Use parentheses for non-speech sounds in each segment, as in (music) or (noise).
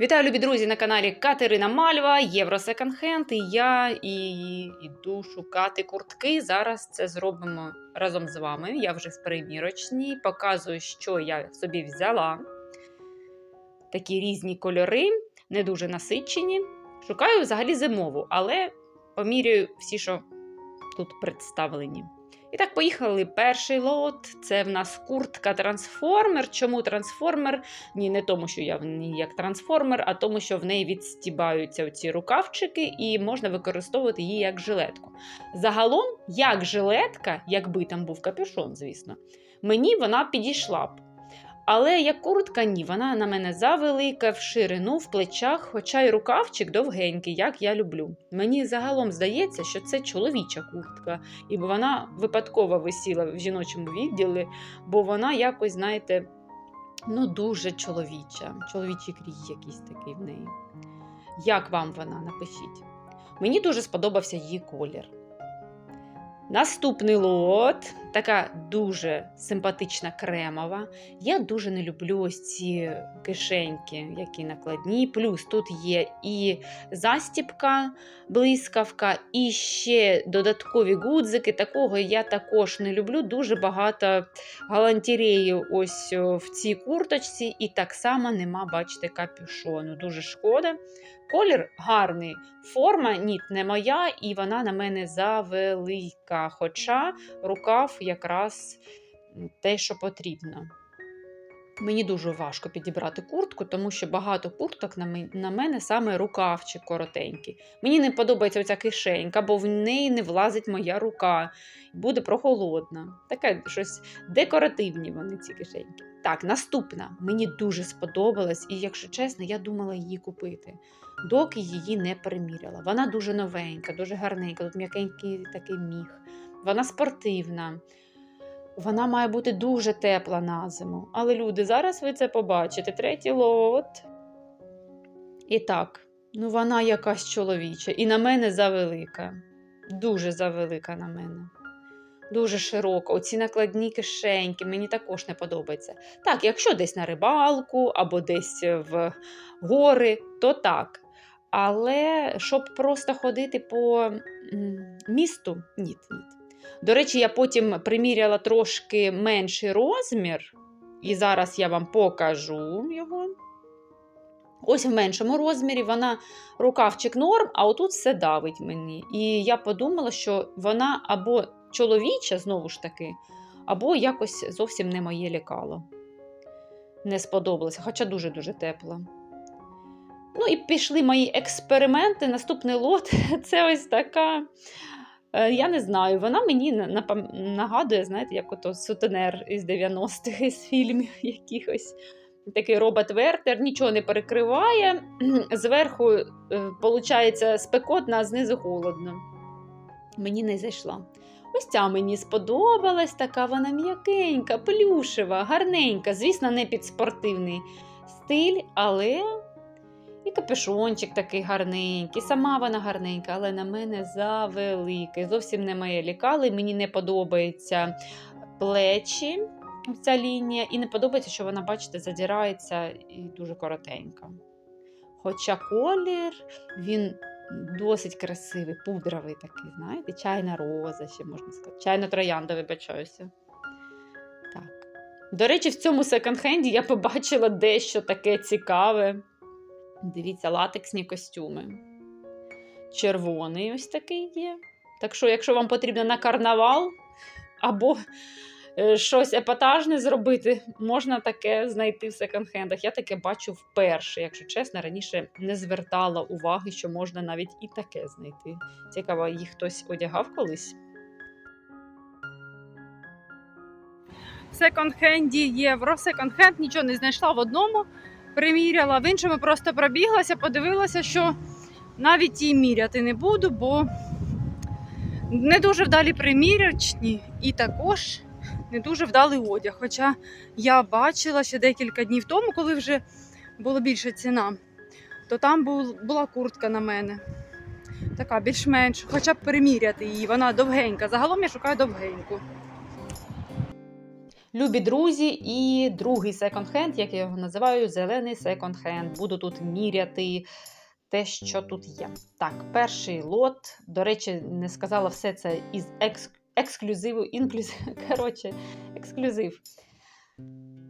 Вітаю, любі друзі, на каналі Катерина Мальва, Євро Секонд Хенд. І я і йду шукати куртки. Зараз це зробимо разом з вами. Я вже в примірочній, показую, що я собі взяла. Такі різні кольори, не дуже насичені. Шукаю взагалі зимову, але поміряю всі, що тут представлені. І так, поїхали. Перший лот це в нас куртка трансформер. Чому трансформер? Ні, не тому, що я в ній як трансформер, а тому, що в неї відстібаються ці рукавчики, і можна використовувати її як жилетку. Загалом, як жилетка, якби там був капюшон, звісно, мені вона підійшла б. Але як куртка, ні, вона на мене завелика в ширину, в плечах, хоча й рукавчик довгенький, як я люблю. Мені загалом здається, що це чоловіча куртка, і вона випадково висіла в жіночому відділі, бо вона якось, знаєте, ну дуже чоловіча. Чоловічий крій якийсь такий в неї. Як вам вона? Напишіть. Мені дуже сподобався її колір. Наступний лот, така дуже симпатична кремова. Я дуже не люблю ось ці кишеньки, які накладні. Плюс тут є і застіпка, блискавка, і ще додаткові гудзики. Такого я також не люблю. Дуже багато галантереї ось в цій курточці, і так само нема, бачите, капюшону. Дуже шкода. Колір гарний, форма ні, не моя, і вона на мене завелика. Хоча рукав якраз те, що потрібно. Мені дуже важко підібрати куртку, тому що багато курток на мен- на мене саме рукавчик коротенький. Мені не подобається оця кишенька, бо в неї не влазить моя рука. Буде прохолодна. Таке щось декоративні вони ці кишеньки. Так, наступна. Мені дуже сподобалась, і, якщо чесно, я думала її купити, доки її не приміряла. Вона дуже новенька, дуже гарненька, тут м'якенький такий міг. Вона спортивна. Вона має бути дуже тепла на зиму. Але люди, зараз ви це побачите. Третій лот. І так, ну вона якась чоловіча. І на мене завелика. Дуже завелика на мене. Дуже широка. Оці накладні кишеньки, мені також не подобається. Так, якщо десь на рибалку або десь в гори, то так. Але щоб просто ходити по місту, ні, ні. До речі, я потім приміряла трошки менший розмір, і зараз я вам покажу його. Ось в меншому розмірі вона рукавчик норм, а отут все давить мені. І я подумала, що вона або чоловіча, знову ж таки, або якось зовсім не моє лікало. Не сподобалося, хоча дуже-дуже тепла. Ну і пішли мої експерименти. Наступний лот це ось така. Е, Я не знаю, вона мені нагадує, знаєте, як ото сутенер із 90-х із фільмів (laughs) якихось. Такий робот Вертер, нічого не перекриває. (clears throat) Зверху, виходить, спекотно, а знизу холодно. Мені не зайшла. Ось ця мені сподобалась, така вона м'якенька, плюшева, гарненька. Звісно, не під спортивний стиль, але і капюшончик такий гарненький, сама вона гарненька, але на мене завеликий. Зовсім не моє лікали. Мені не подобається плечі, ця лінія, і не подобається, що вона, бачите, задирається і дуже коротенька. Хоча колір, він досить красивий, пудровий такий, знаєте, чайна роза, ще можна сказати. Чайно троянда, вибачаюся. До речі, в цьому секонд-хенді я побачила дещо таке цікаве. Дивіться, латексні костюми. Червоний ось такий є. Так що, якщо вам потрібно на карнавал або е, щось епатажне зробити, можна таке знайти в секонд-хендах. Я таке бачу вперше, якщо чесно, раніше не звертала уваги, що можна навіть і таке знайти. Цікаво, їх хтось одягав колись. В секонд-хенді євро. Секонд-хенд нічого не знайшла в одному приміряла, в іншому просто пробіглася, подивилася, що навіть її міряти не буду, бо не дуже вдалі примірячні і також не дуже вдалий одяг. Хоча я бачила ще декілька днів тому, коли вже була більша ціна, то там була куртка на мене. Така більш-менш, хоча б приміряти її, вона довгенька. Загалом я шукаю довгеньку. Любі друзі, і другий секонд-хенд, як я його називаю, зелений секонд-хенд. Буду тут міряти те, що тут є. Так, перший лот. До речі, не сказала все це із екс... ексклюзиву, інклюзив. (laughs) Коротше, ексклюзив.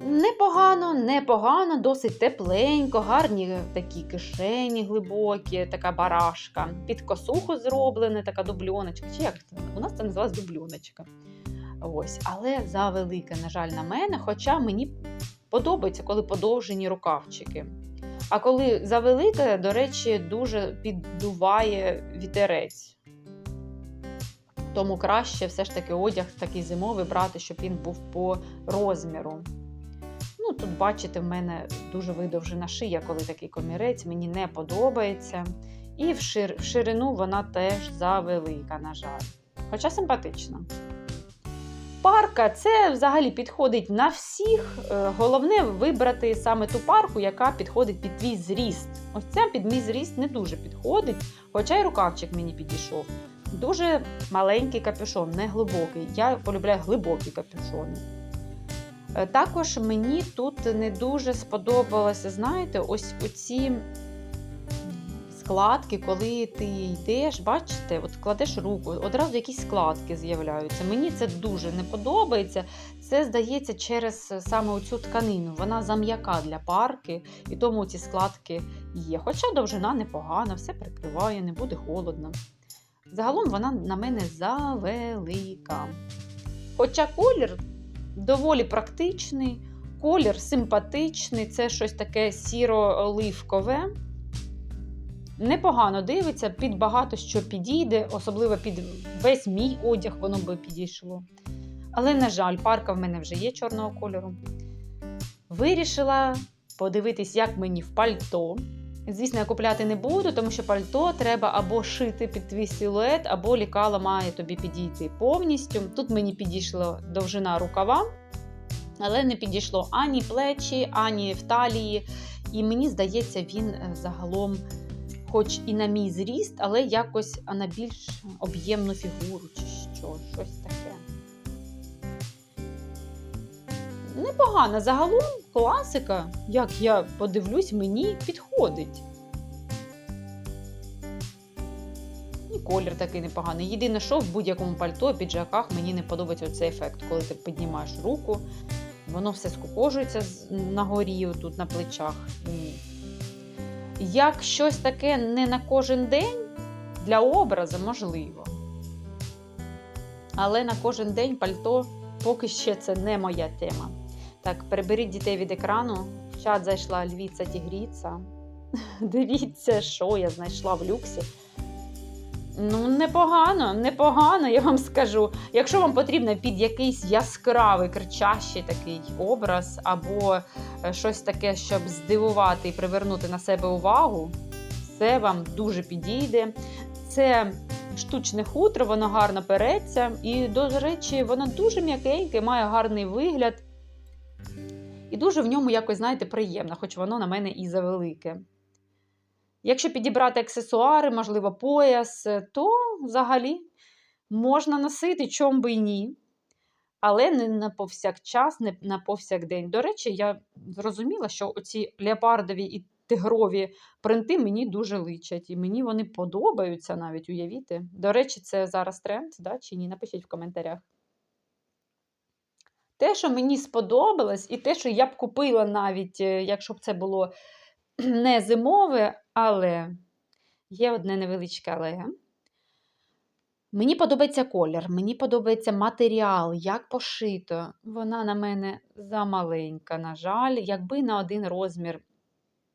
Непогано, непогано, досить тепленько, гарні такі кишені глибокі, така барашка. Під косуху зроблена, така дубльоночка. Чи як це? У нас це називається дубльоночка. Ось, але завелика, на жаль, на мене. Хоча мені подобається, коли подовжені рукавчики. А коли завелика, до речі, дуже піддуває вітерець. Тому краще все ж таки одяг такий зимовий брати, щоб він був по розміру. Ну, Тут, бачите, в мене дуже видовжена шия, коли такий комірець, мені не подобається. І в ширину вона теж завелика, на жаль. Хоча симпатична. Парка це взагалі підходить на всіх. Е, Головне вибрати саме ту парку, яка підходить під твій зріст. Ось ця під мій зріст не дуже підходить, хоча й рукавчик мені підійшов. Дуже маленький капюшон, не глибокий. Я полюбляю глибокі капюшони. Е, Також мені тут не дуже сподобалося, знаєте, ось оці складки, коли ти йдеш, бачите, от кладеш руку, одразу якісь складки з'являються. Мені це дуже не подобається. Це здається через саме оцю тканину. Вона зам'яка для парки, і тому ці складки є. Хоча довжина непогана, все прикриває, не буде холодно. Загалом вона на мене завелика. Хоча колір доволі практичний, колір симпатичний, це щось таке сіро-оливкове. Непогано дивиться, під багато що підійде, особливо під весь мій одяг воно би підійшло. Але, на жаль, парка в мене вже є чорного кольору. Вирішила подивитись, як мені в пальто. Звісно, я купляти не буду, тому що пальто треба або шити під твій силует, або лікало має тобі підійти повністю. Тут мені підійшла довжина рукава, але не підійшло ані плечі, ані в талії. І мені здається, він е, загалом, хоч і на мій зріст, але якось на більш об'ємну фігуру чи що, щось таке. Непогано. Загалом класика, як я подивлюсь, мені підходить. І колір такий непоганий. Єдине, що в будь-якому пальто, піджаках мені не подобається цей ефект, коли ти піднімаєш руку, воно все скукожується з- на горі, тут на плечах. Як щось таке не на кожен день для образу можливо. Але на кожен день пальто поки ще це не моя тема. Так, переберіть дітей від екрану. В чат зайшла львіця тігріця. (laughs) Дивіться, що я знайшла в люксі. Ну, непогано, непогано, я вам скажу. Якщо вам потрібно під якийсь яскравий, кричащий такий образ, або е, щось таке, щоб здивувати і привернути на себе увагу, це вам дуже підійде. Це штучне хутро, воно гарно переться. І, до речі, воно дуже м'якеньке, має гарний вигляд. І дуже в ньому якось, знаєте, приємно, хоч воно на мене і завелике. Якщо підібрати аксесуари, можливо, пояс, то взагалі можна носити, чом би й ні. Але не на повсякчас, не на повсякдень. До речі, я зрозуміла, що оці леопардові і тигрові принти мені дуже личать. І мені вони подобаються навіть, уявіти. До речі, це зараз тренд, да, чи ні? Напишіть в коментарях. Те, що мені сподобалось, і те, що я б купила навіть, е, якщо б це було (clears throat) не зимове, але є одне невеличке але. Мені подобається колір, мені подобається матеріал, як пошито. Вона на мене замаленька, на жаль, якби на один розмір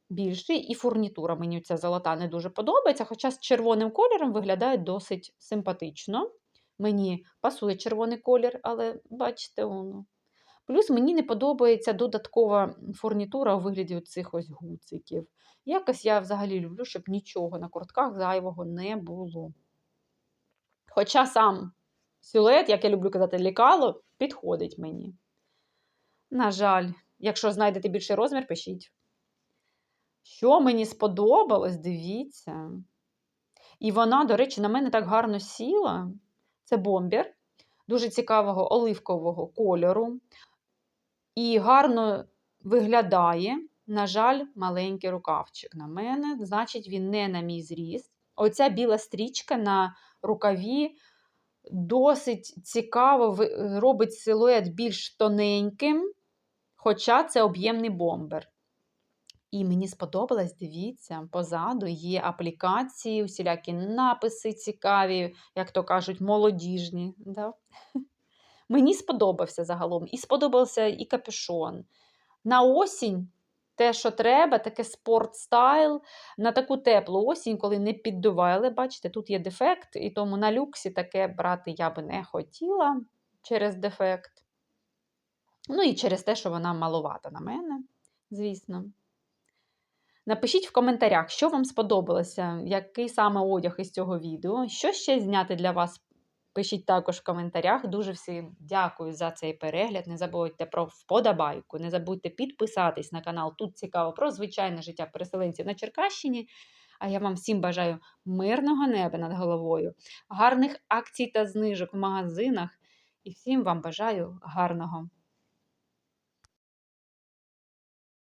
більший, і фурнітура мені ця золота не дуже подобається, хоча з червоним кольором виглядає досить симпатично. Мені пасує червоний колір, але бачите, воно. Плюс мені не подобається додаткова фурнітура у вигляді цих ось гуциків. Якось я взагалі люблю, щоб нічого на куртках зайвого не було. Хоча сам силует, як я люблю казати, лікало, підходить мені. На жаль, якщо знайдете більший розмір, пишіть. Що мені сподобалось, дивіться. І вона, до речі, на мене так гарно сіла. Це бомбер, дуже цікавого оливкового кольору. І гарно виглядає. На жаль, маленький рукавчик на мене, значить, він не на мій зріст. Оця біла стрічка на рукаві досить цікаво робить силует більш тоненьким, хоча це об'ємний бомбер. І мені сподобалось, дивіться, позаду є аплікації, усілякі написи цікаві, як то кажуть, молодіжні. Да? Мені сподобався загалом. І сподобався і капюшон. На осінь те, що треба, таке спортстайл. На таку теплу осінь, коли не піддуває. Але бачите, тут є дефект, і тому на люксі таке брати я би не хотіла через дефект. Ну і через те, що вона маловата на мене, звісно. Напишіть в коментарях, що вам сподобалося, який саме одяг із цього відео. Що ще зняти для вас? Пишіть також в коментарях. Дуже всім дякую за цей перегляд. Не забудьте про вподобайку, не забудьте підписатись на канал. Тут цікаво про звичайне життя переселенців на Черкащині. А я вам всім бажаю мирного неба над головою, гарних акцій та знижок в магазинах. І всім вам бажаю гарного